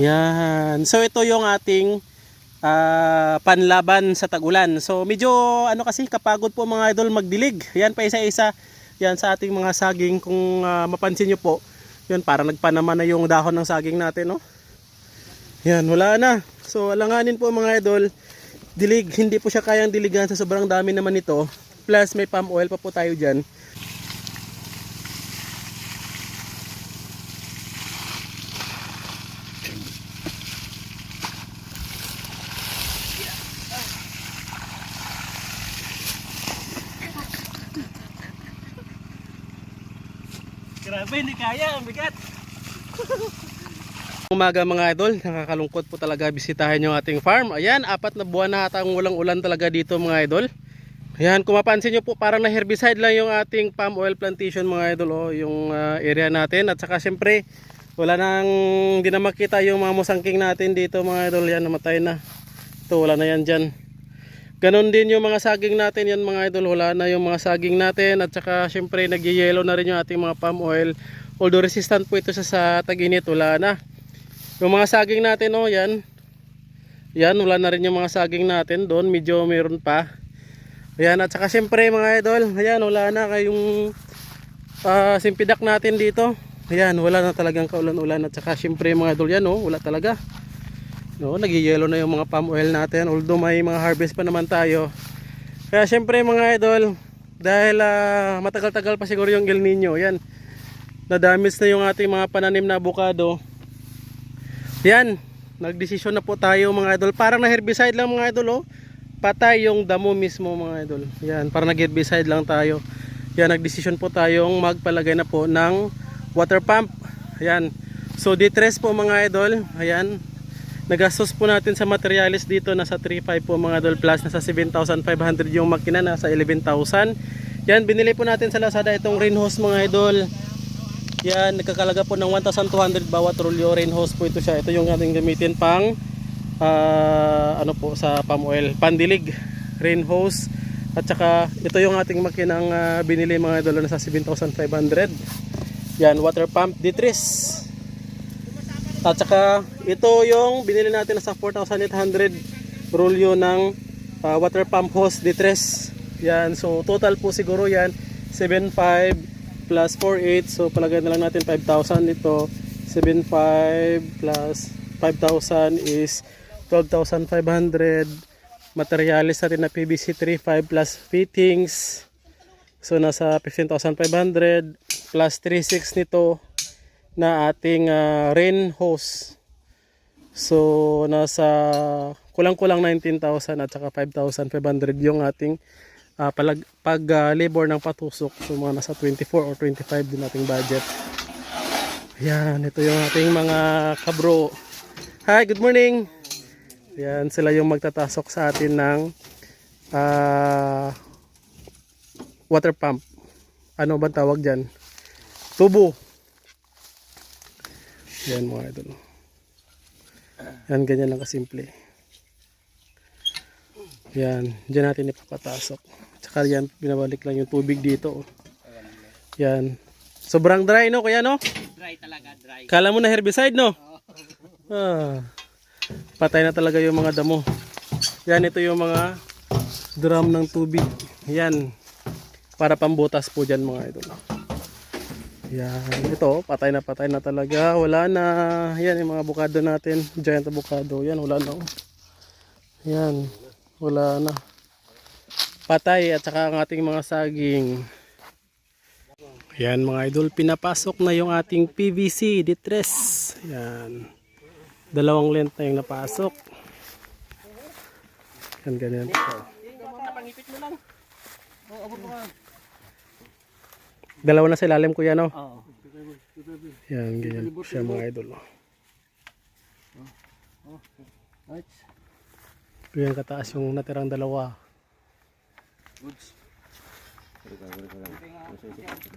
Yan. So ito yung ating ah, panlaban sa tagulan. So medyo ano kasi kapagod po mga idol magdilig. Yan pa isa-isa. Yan sa ating mga saging kung ah, mapansin nyo po. Yan parang nagpanaman na yung dahon ng saging natin no. Yan wala na. So alanganin po mga idol. Dilig hindi po siya kayang diligan sa sobrang dami naman nito. Plus may palm oil pa po tayo diyan. Grabe, hindi kaya. Ang bigat. Umaga mga idol, nakakalungkot po talaga bisitahin yung ating farm. Ayan, apat na buwan na ata ang walang ulan talaga dito mga idol. Ayan, kung mapansin nyo po, parang na herbicide lang yung ating palm oil plantation mga idol, oh, yung ah, area natin. At saka syempre, wala nang, hindi na makita yung mga musangking natin dito mga idol. Yan, namatay na. Ito, wala na yan dyan. Ganon din yung mga saging natin yan mga idol. Wala na yung mga saging natin. At saka syempre nagyayelo na rin yung ating mga palm oil. Although resistant po ito sa, sa tag-init. Wala na. Yung mga saging natin oh yan. Yan wala na rin yung mga saging natin doon. Medyo meron pa. Ayan at saka syempre mga idol. Ayan wala na kayong ah, simpidak natin dito. Ayan wala na talagang kaulan-ulan. At saka syempre mga idol yan oh. Wala talaga. No, nagyayelo na yung mga palm oil natin although may mga harvest pa naman tayo. Kaya syempre mga idol, dahil ah, matagal-tagal pa siguro yung El Nino, yan. Na-damage na yung ating mga pananim na avocado. Yan, nagdesisyon na po tayo mga idol. Parang na herbicide lang mga idol oh. Patay yung damo mismo mga idol. Yan, parang nag-herbicide lang tayo. Yan, nagdesisyon po tayong magpalagay na po ng water pump. Ayan. So, D3 po mga idol. Ayan, Nagastos po natin sa materialis dito nasa 3.5 po mga idol plus nasa 7,500 yung makina nasa 11,000. Yan binili po natin sa Lazada itong rain hose mga idol. Yan nagkakalaga po ng 1,200 bawat rolyo rain hose po ito siya. Ito yung ating gamitin pang ah, ano po sa palm oil, pandilig rain hose. At saka ito yung ating makinang ah, binili mga idol nasa 7,500. Yan water pump D3. At saka ito yung binili natin sa 4,800 rolyo ng ah, water pump hose D3. Yan, so total po siguro yan 7,500 plus 4,800 so palagay na lang natin 5,000 ito. 7,500 plus 5,000 is 12,500 materialis natin na PVC 3,500 plus fittings. So nasa 15,500 plus 3,600 nito na ating ah, rain hose. So nasa kulang-kulang 19,000 at saka 5,500 yung ating ah, palag, pag ah, labor ng patusok. So mga nasa 24 or 25 din ating budget. Yan, ito yung ating mga kabro. Hi, good morning. Yan, sila yung magtatasok sa atin ng ah, water pump. Ano ba tawag dyan? Tubo. Yan mga idol. Yan, ganyan lang kasimple. Yan, dyan natin ipapatasok. Tsaka yan, binabalik lang yung tubig dito. Yan. Sobrang dry no, kuya no? Dry talaga, dry. Kala mo na herbicide no? Ah, patay na talaga yung mga damo. Yan, ito yung mga drum ng tubig. Yan. Para pambutas po dyan mga idol. Yan. Ito, patay na patay na talaga. Wala na. Yan yung mga avocado natin. Giant avocado. Yan, wala na. oh. Yan. Wala na. Patay at saka ang ating mga saging. Yan mga idol, pinapasok na yung ating PVC D3. Yan. Dalawang length na yung napasok. Yan ganyan po. Dalawa na sa ilalim kuya no? Oo. Yan, ganyan siya mga idol. Right. Ganyan kataas yung natirang dalawa.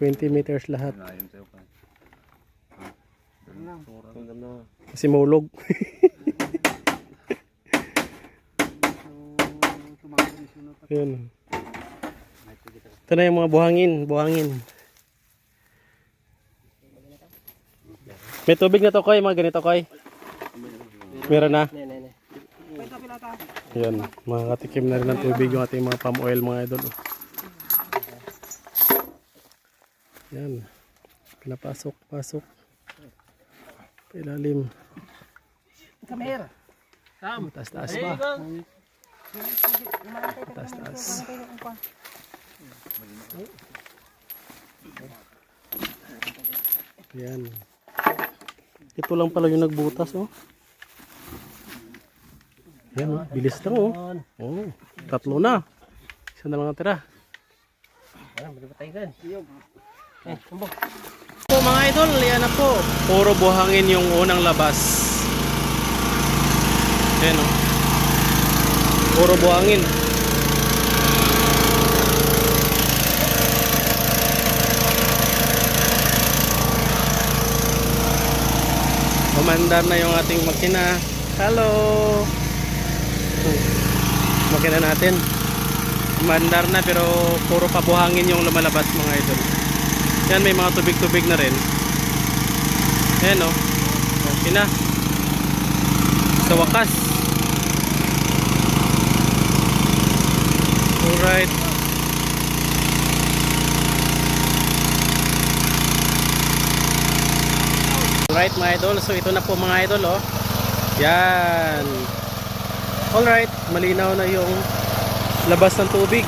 20 meters lahat. Kasi maulog. Yun. Ito na yung mga buhangin, buhangin. May tubig na to koy, mga ganito koy. Meron na. Yan, makakatikim na rin ng tubig yung ating mga palm oil mga idol. Yan. Pinapasok, pasok. Pailalim. Come here. Come. Taas, taas pa. Taas, taas. Yan. Ito lang pala yung nagbutas, oh. Yan, oh. Bilis lang, oh. Oh, tatlo na. Isa na lang ang tira. Ano, magpatay ka. Eh, kumbok. Po mga idol, yan na po. Puro buhangin yung unang labas. Yan o. Puro buhangin. Umandar na yung ating makina. Hello! Makina natin. Umandar na pero puro pa buhangin yung lumalabas mga idol. Yan, may mga tubig-tubig na rin. Ayan o. Okay na. Sa wakas. Alright. Alright mga idol. So ito na po mga idol oh. Yan. Alright. Malinaw na yung labas ng tubig.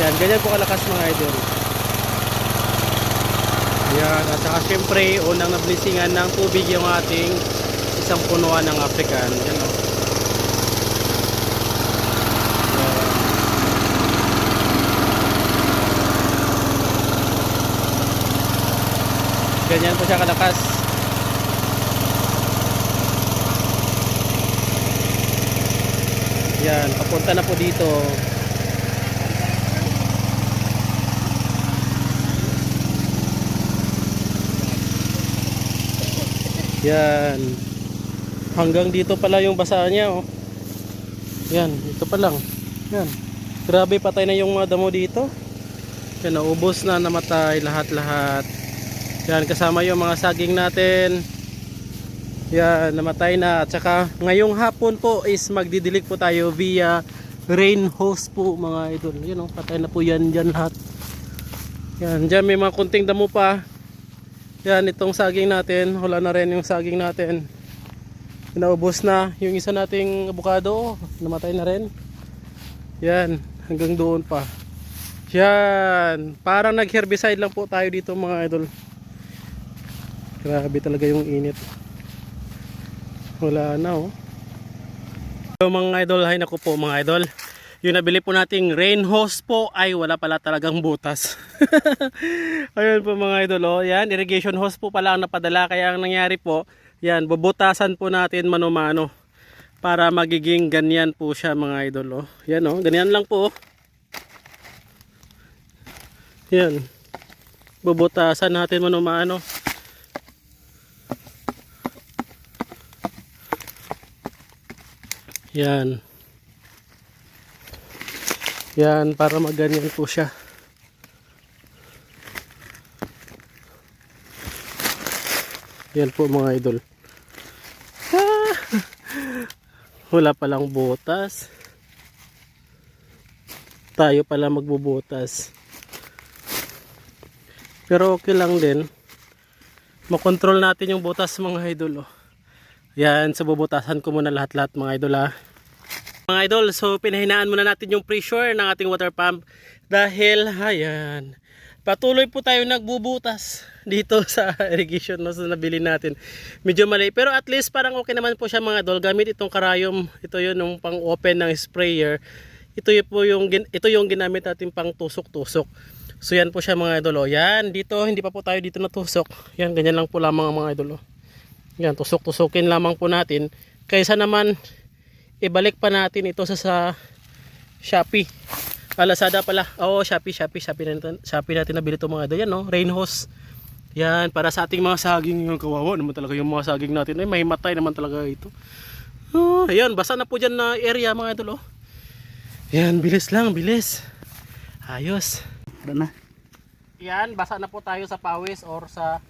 Yan. Ganyan po kalakas mga idol. Yan, at saka syempre, unang nablisingan ng tubig yung ating isang punuan ng African. Yan o. Ganyan po siya kalakas. Yan, papunta na po dito. Yan. Hanggang dito pala yung basa niya, oh. Yan, ito pa lang. Yan. Grabe, patay na yung mga damo dito. Yan, naubos na, namatay lahat-lahat. Yan, kasama yung mga saging natin. Yan, namatay na. At saka, ngayong hapon po is magdidilig po tayo via rain hose po, mga idol. Yan, oh, patay na po yan dyan lahat. Yan, dyan may mga kunting damo pa. Yan, itong saging natin, wala na rin yung saging natin. Naubos na yung isa nating abukado, namatay na rin. Yan, hanggang doon pa. Yan, parang nag-herbicide lang po tayo dito mga idol. Grabe talaga yung init. Wala na oh. So mga idol, hay naku po mga idol. Yung nabili po nating rain hose po ay wala pala talagang butas. Ayun po mga idol oh. Yan, irrigation hose po pala ang napadala kaya ang nangyari po, yan, bubutasan po natin mano-mano para magiging ganyan po siya mga idol oh. Yan oh, ganyan lang po. oh. Yan. Bubutasan natin mano-mano. Yan. Yan, para maganyan po siya. Yan po mga idol. Ah! Wala palang butas. Tayo pala magbubutas. Pero okay lang din. Makontrol natin yung butas mga idol. Oh. Yan, sa bubutasan ko muna lahat-lahat mga idol ha. Mga idol, so pinahinaan muna natin yung pressure ng ating water pump dahil ayan, patuloy po tayo nagbubutas dito sa irrigation hose na nabili natin. Medyo mali pero at least parang okay naman po siya mga idol gamit itong karayom. Ito yun yung pang open ng sprayer. Ito yun po yung ito yung ginamit natin pang tusok-tusok. So yan po siya mga idol. Oh. Yan dito hindi pa po tayo dito natusok. Yan ganyan lang po lamang mga idol. Oh. Yan tusok-tusukin lamang po natin kaysa naman ibalik pa natin ito sa sa Shopee. Ah, Lazada pala. Oo, Shopee, Shopee, Shopee natin, Shopee natin nabili ito mga idol. Yan, no? Rain hose. Yan, para sa ating mga saging. Yung kawawa naman talaga yung mga saging natin. Ay, mahimatay naman talaga ito. Oh, ayan, basa na po dyan na area mga idol. Oh. Yan, bilis lang, bilis. Ayos. Tara na. Yan, basa na po tayo sa pawis or sa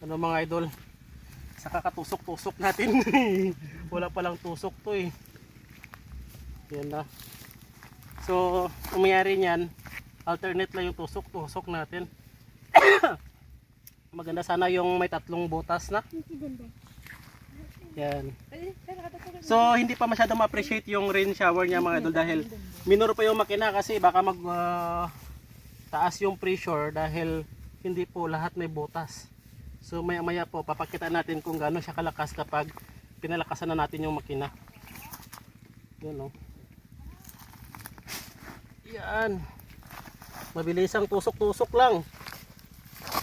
ano mga idol sa kakatusok-tusok natin. Wala palang tusok to eh. Yan na. So, ang mangyari niyan, alternate lang yung tusok-tusok natin. Maganda sana yung may tatlong butas na. Yan. So, hindi pa masyado ma-appreciate yung rain shower niya mga idol dahil minor pa yung makina kasi baka mag ah, taas yung pressure dahil hindi po lahat may butas. So, maya maya po papakita natin kung gaano siya kalakas kapag pinalakasan na natin yung makina. Yan o. Yan. Mabilisang tusok-tusok lang.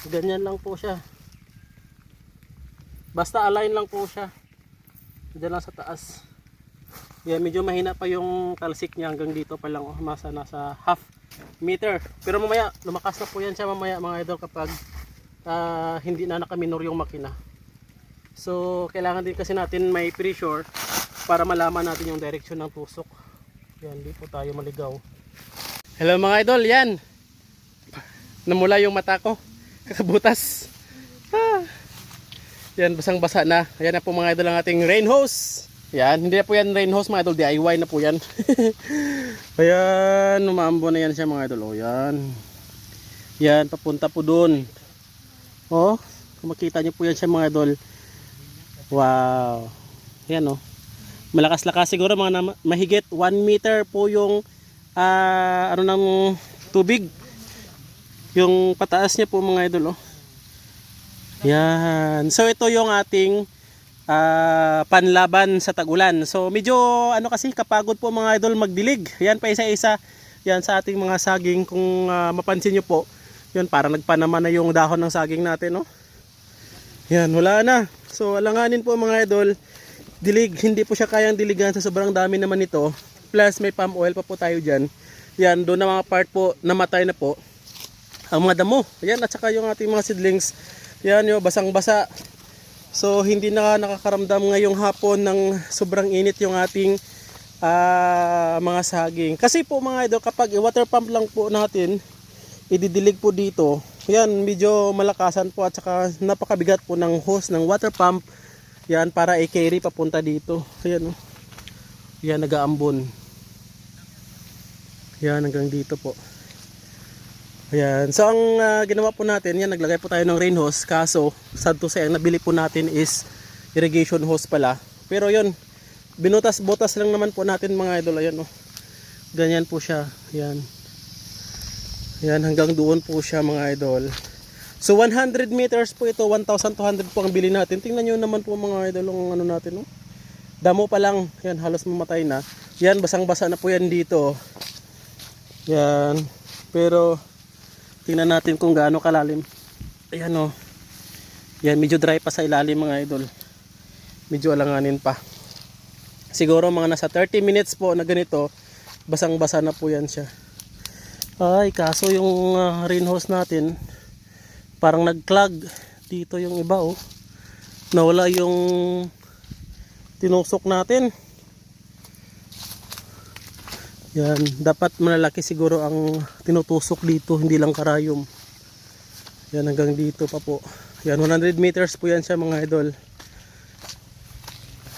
Ganyan lang po siya. Basta align lang po siya. Diyan lang sa taas. Yan, medyo mahina pa yung talsik niya hanggang dito pa lang. Oh, masa nasa half meter. Pero mamaya, lumakas na po yan siya mamaya mga idol kapag ah, hindi na nakaminor yung makina. So, kailangan din kasi natin may pressure para malaman natin yung direction ng tusok. Yan, di po tayo maligaw. Hello mga idol, yan. Namula yung mata ko. Kakabutas. Ah. Yan, basang-basa na. Ayan na po mga idol ang ating rain hose. Yan, hindi na po yan rain hose mga idol. DIY na po yan. Ayan, umaambo na yan siya mga idol. O, yan. Yan, papunta po dun. Oh, kung niyo po yan siya mga idol. Wow. Yan oh. Malakas-lakas siguro mga na- mahigit 1 meter po yung ah, ano ng tubig. Yung pataas niya po mga idol oh. Yan. So ito yung ating ah, panlaban sa tagulan. So medyo ano kasi kapagod po mga idol magdilig. Yan pa isa-isa. Yan sa ating mga saging kung ah, mapansin niyo po. Yan parang nagpanaman na yung dahon ng saging natin no. Yan wala na. So alanganin po mga idol. Dilig hindi po siya kayang diligan sa sobrang dami naman nito. Plus may palm oil pa po tayo diyan. Yan doon na mga part po namatay na po ang mga damo. Ayan, at saka yung ating mga seedlings. Yan yung basang-basa. So, hindi na nakakaramdam ngayong hapon ng sobrang init yung ating ah, mga saging. Kasi po mga idol, kapag i-water pump lang po natin, ididilig po dito. Yan, medyo malakasan po at saka napakabigat po ng hose ng water pump. Yan, para i-carry papunta dito. Ayan, oh. Yan, nag-aambon. Yan, hanggang dito po. Ayan. So ang ah, ginawa po natin, yan naglagay po tayo ng rain hose. Kaso, sad to say, ang nabili po natin is irrigation hose pala. Pero yun, binutas-butas lang naman po natin mga idol. Ayan oh. Ganyan po siya. Ayan. Ayan, hanggang doon po siya mga idol. So 100 meters po ito, 1,200 po ang bili natin. Tingnan nyo naman po mga idol ang ano natin. Oh. Damo pa lang, yan halos mamatay na. Yan, basang-basa na po yan dito. oh. Yan. Pero tingnan natin kung gaano kalalim. Ayan o. Yan, medyo dry pa sa ilalim mga idol. Medyo alanganin pa. Siguro mga nasa 30 minutes po na ganito, basang-basa na po yan siya. Ay, kaso yung ah, rain hose natin, parang nag-clog. Dito yung iba oh. Nawala yung tinusok natin. Yan, dapat malalaki siguro ang tinutusok dito, hindi lang karayom. Yan hanggang dito pa po. Yan, 100 meters po yan siya mga idol.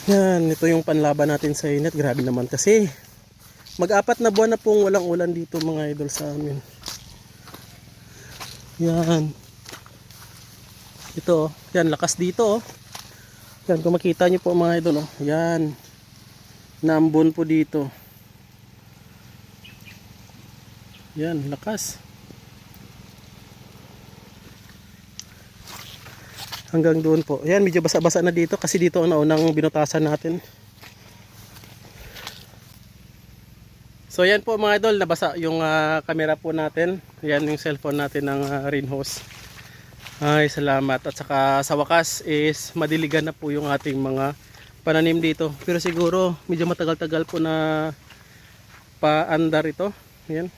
Yan, ito yung panlaban natin sa init. Grabe naman kasi. Mag-apat na buwan na pong walang ulan dito mga idol sa amin. Yan. Ito, oh. yan, lakas dito oh. Yan, kung makita nyo po mga idol oh. Yan. Naambon po dito. Yan, lakas. Hanggang doon po. Yan, medyo basa-basa na dito kasi dito ang naunang binutasan natin. So yan po mga idol, nabasa yung ah, camera po natin. Yan yung cellphone natin ng uh, rain hose. Ay, salamat. At saka sa wakas is madiligan na po yung ating mga pananim dito. Pero siguro medyo matagal-tagal po na paandar ito. Yan.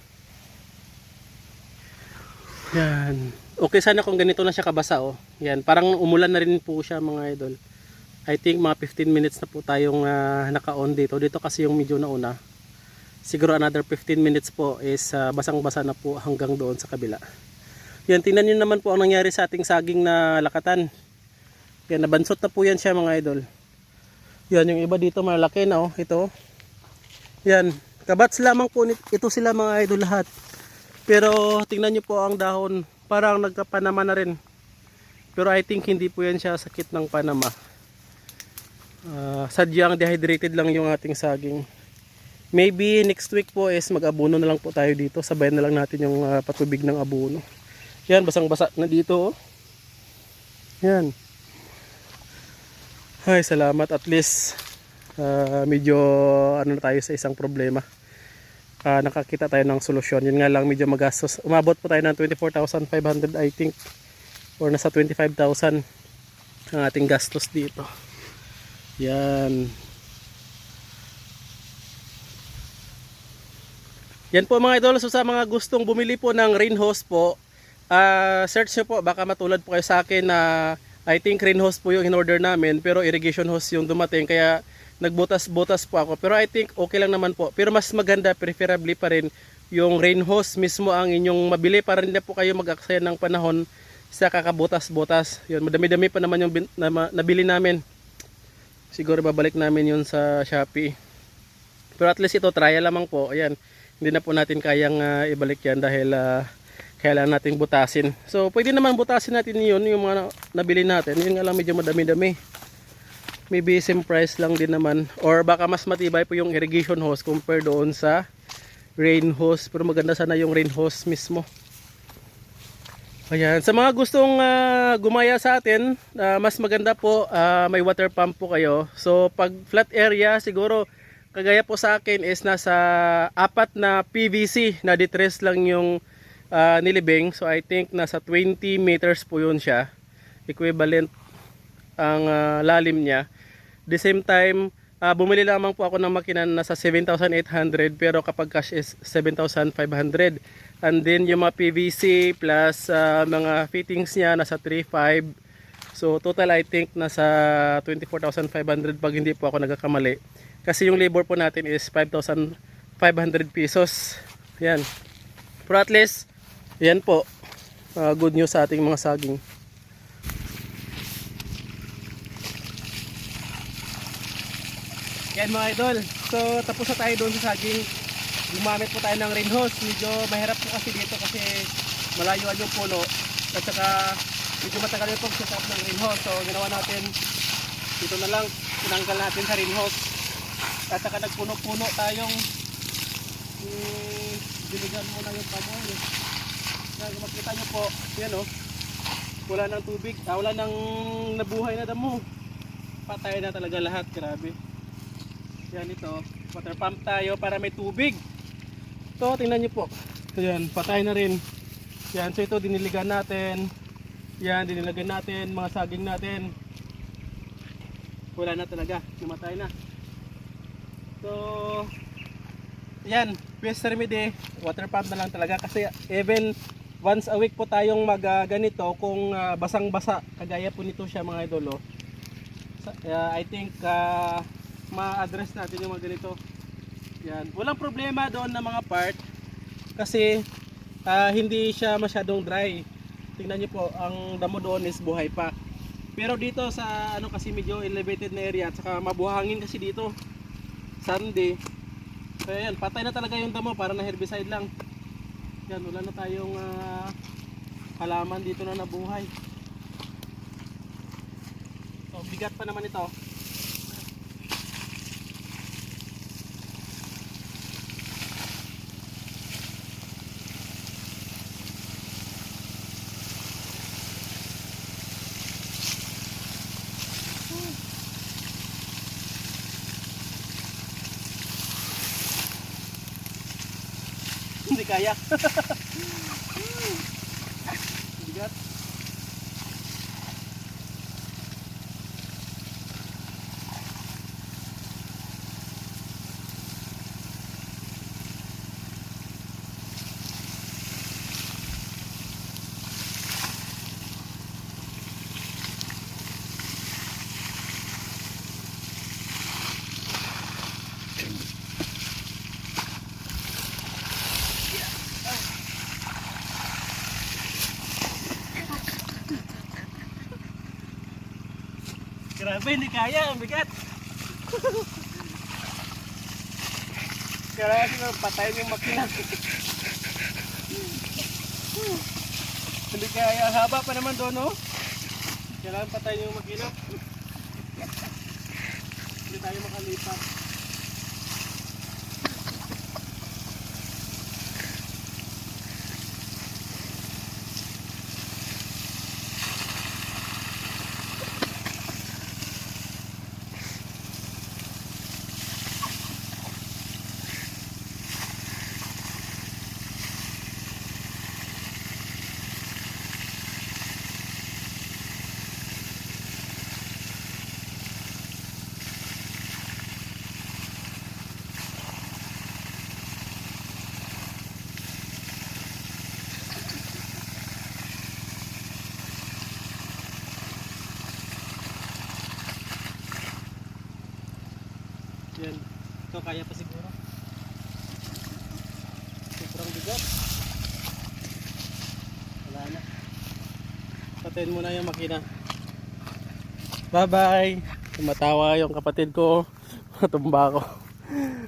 Yan. Okay sana kung ganito na siya kabasa oh. Yan, parang umulan na rin po siya mga idol. I think mga 15 minutes na po tayong ah, naka-on dito. Dito kasi yung medyo nauna. Siguro another 15 minutes po is ah, basang-basa na po hanggang doon sa kabila. Yan, tingnan niyo naman po ang nangyari sa ating saging na lakatan. Yan, nabansot na po yan siya mga idol. Yan, yung iba dito malaki na oh. Ito. Yan, kabats lamang po ito sila mga idol lahat. Pero tingnan nyo po ang dahon, parang nagkapanama na rin. Pero I think hindi po yan siya sakit ng panama. Ah, sadyang dehydrated lang yung ating saging. Maybe next week po is mag-abono na lang po tayo dito. Sabayan na lang natin yung ah, patubig ng abono. Yan, basang-basa na dito. Oh. Yan. Ay, salamat. At least, ah, medyo ano na tayo sa isang problema. Ah, nakakita tayo ng solusyon. Yun nga lang, medyo magastos. Umabot po tayo ng 24,500 I think. Or nasa 25,000 ang ating gastos dito. Yan. Yan po mga idol. So sa mga gustong bumili po ng rain hose po, ah search nyo po. Baka matulad po kayo sa akin na I think rain hose po yung in-order namin pero irrigation hose yung dumating. Kaya nagbutas-butas po ako. Pero I think okay lang naman po. Pero mas maganda, preferably pa rin yung rain hose mismo ang inyong mabili para hindi po kayo mag-aksaya ng panahon sa kakabutas-butas. Yun, madami-dami pa naman yung na, nabili namin. Siguro babalik namin yun sa Shopee. Pero at least ito, trial lamang po. Ayan, hindi na po natin kayang ah, ibalik yan dahil ah, kailangan nating butasin. So, pwede naman butasin natin yun, yung mga na- nabili natin. Yun nga lang medyo madami-dami. Maybe same price lang din naman. Or baka mas matibay po yung irrigation hose compare doon sa rain hose. Pero maganda sana yung rain hose mismo. Ayan, sa mga gustong ah, gumaya sa atin, ah, mas maganda po ah, may water pump po kayo. So pag flat area siguro kagaya po sa akin is nasa apat na PVC na detress lang yung ah, nilibing. So I think nasa 20 meters po yun siya. Equivalent ang ah, lalim niya. The same time, ah, bumili lamang po ako ng makina na nasa 7,800 pero kapag cash is 7,500. And then yung mga PVC plus ah, mga fittings niya nasa 3,500. So total I think nasa 24,500 pag hindi po ako nagkakamali. Kasi yung labor po natin is 5,500 pesos. Yan. Pero at least, yan po. ah, good news sa ating mga saging. Yan mga idol. So tapos na tayo doon sa saging. Gumamit po tayo ng rain hose. Medyo mahirap po kasi dito kasi malayuan yung puno. At saka medyo matagal yung pag-set ng rain hose. So ginawa natin dito na lang. Tinanggal natin sa rain hose. At saka nagpuno-puno tayong um, diligan muna yung pamoy. Kaya kung makita nyo po, yan o. Wala ng tubig, ah, wala nang nabuhay na damo. Patay na talaga lahat, grabe. Yan ito, water pump tayo para may tubig. Ito, tingnan nyo po. Ayan, patay na rin. Yan, so ito diniligan natin. Yan, diniligan natin, mga saging natin. Wala na talaga, namatay na. So, yan, best remedy, water pump na lang talaga kasi even once a week po tayong mag ah, ganito kung ah, basang-basa, kagaya po nito siya mga idolo. Sa- ah, I think ah, ma-address natin yung mga ganito. Yan. Walang problema doon na mga part kasi ah, hindi siya masyadong dry. Tingnan niyo po, ang damo doon is buhay pa. Pero dito sa ano kasi medyo elevated na area at saka mabuhangin kasi dito. Sunday. So yan, patay na talaga yung damo para na herbicide lang. Yan, wala na tayong ah, halaman dito na nabuhay. So bigat pa naman ito. Hindi Grabe, hindi kaya. Ang bigat. Kailangan siguro patayin yung makina. hindi kaya. Haba pa naman doon, no? Kailangan patayin yung makina. Hindi tayo makalipat. Yan. Ito kaya pa siguro. Sobrang bigat. Wala na. Patayin mo na yung makina. Bye bye. Tumatawa yung kapatid ko. Matumba ako. Ah.